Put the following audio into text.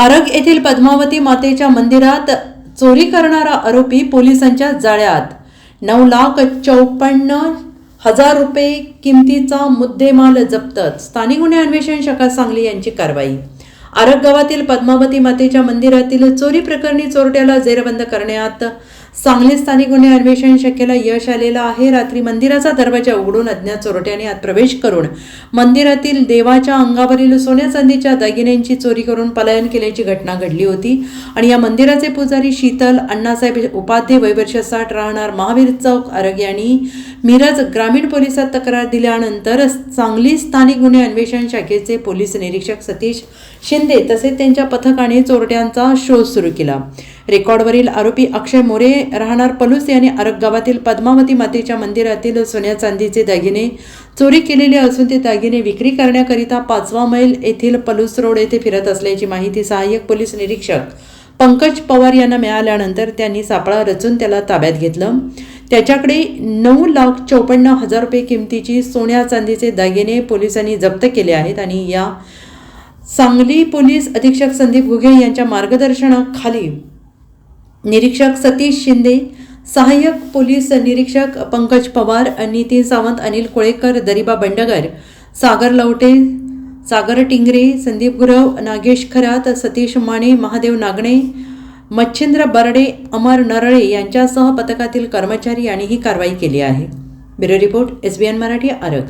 आरग येथील पद्मावती मातेच्या मंदिरात चोरी करणारा आरोपी पोलिसांच्या जाळ्यात. नऊ लाख चौपन्न हजार रुपये किमतीचा मुद्देमाल जप्त स्थानिक गुन्हे अन्वेषण शाखा सांगली यांची कारवाई. आरग गावातील पद्मावती मातेच्या मंदिरातील चोरी प्रकरणी चोरट्याला जेरबंद करण्यात. सांगली स्थानिक गुन्हे अन्वेषण शाखेला यश आलेलं आहे. रात्री मंदिराचा दरवाजा उघडून अज्ञात चोरट्याने आत प्रवेश करून मंदिरातील देवाच्या अंगावरील सोन्या चांदीच्या दागिन्यांची चोरी करून पलायन केल्याची घटना घडली होती. आणि या मंदिराचे पुजारी शीतल अण्णासाहेब उपाध्ये वयवर्ष साठ राहणार महावीर चौक आरग यांनी मिरज ग्रामीण पोलिसात तक्रार दिल्यानंतर सांगली स्थानिक गुन्हे अन्वेषण शाखेचे पोलीस निरीक्षक सतीश शिंदे तसेच त्यांच्या पथकाने चोरट्यांचा शोध सुरू केला. रेकॉर्डवरील आरोपी अक्षय मोरे राहणार पलूस यांनी आरग गावातील पद्मावती मातेच्या मंदिरातील सोन्या चांदीचे दागिने चोरी केलेले असून ते दागिने विक्री करण्याकरिता पाचवा मैल येथील पलूस रोड येथे फिरत असल्याची माहिती सहाय्यक पोलीस निरीक्षक पंकज पवार यांना मिळाल्यानंतर त्यांनी सापळा रचून त्याला ताब्यात घेतलं. त्याच्याकडे नऊ लाख चौपन्न हजार रुपये किमतीची सोन्या चांदीचे दागिने पोलिसांनी जप्त केले आहेत आणि या सांगली पोलीस अधीक्षक संदीप घुगे यांच्या मार्गदर्शनाखाली निरीक्षक सतीश शिंदे सहाय्यक पोलीस निरीक्षक पंकज पवार नितीन सावंत अनिल कोळेकर दरिबा बंडगर सागर लवटे सागर टिंगरे संदीप गुरव नागेश खरात सतीश माने महादेव नागणे मच्छिंद्र बर्डे अमर नरळे यांच्यासह पथकातील कर्मचारी यांनी ही कारवाई केली आहे. Bureau report S B N Marathi Arag.